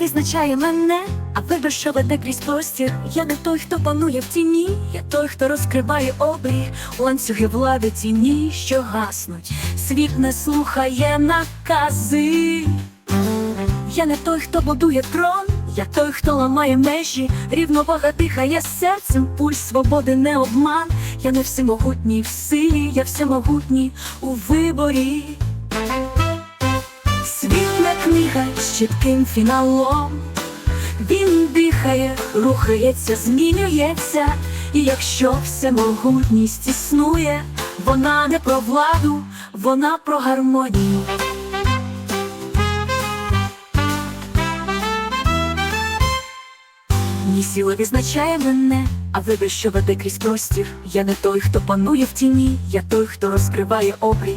визначає мене, а вибір, що веде крізь простір. Я не той, хто панує в тіні, я той, хто розкриває обрій, ланцюги влади тіні, що гаснуть. Світ не слухає накази. Я не той, хто будує трон, я той, хто ламає межі, рівновага дихає серцем, пульс свободи не обман. Я не всемогутній в силі, я всемогутній у виборі. Чітким фіналом. Він дихає, рухається, змінюється. І якщо всемогутність існує, вона не про владу, вона про гармонію. Ні сила визначає мене, а вибір, що веде крізь простір. Я не той, хто панує в тіні, я той, хто розкриває обрій,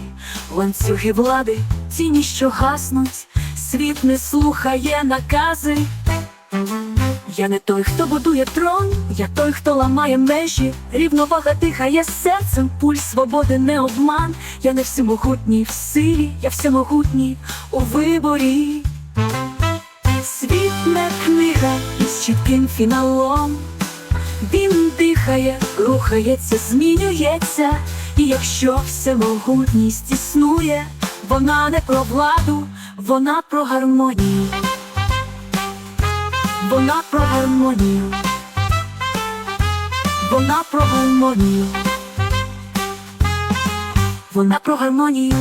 ланцюги влади, тіні, що гаснуть, світ не слухає накази. Я не той, хто будує трон, я той, хто ламає межі, рівновага дихає серцем, пульс свободи не обман. Я не всемогутній в силі, я всемогутній у виборі. Світ не книга із чітким фіналом. Він дихає, рухається, змінюється. І якщо всемогутність існує, вона не про владу, вона про гармонію. Вона про гармонію. Вона про гармонію. Вона про гармонію.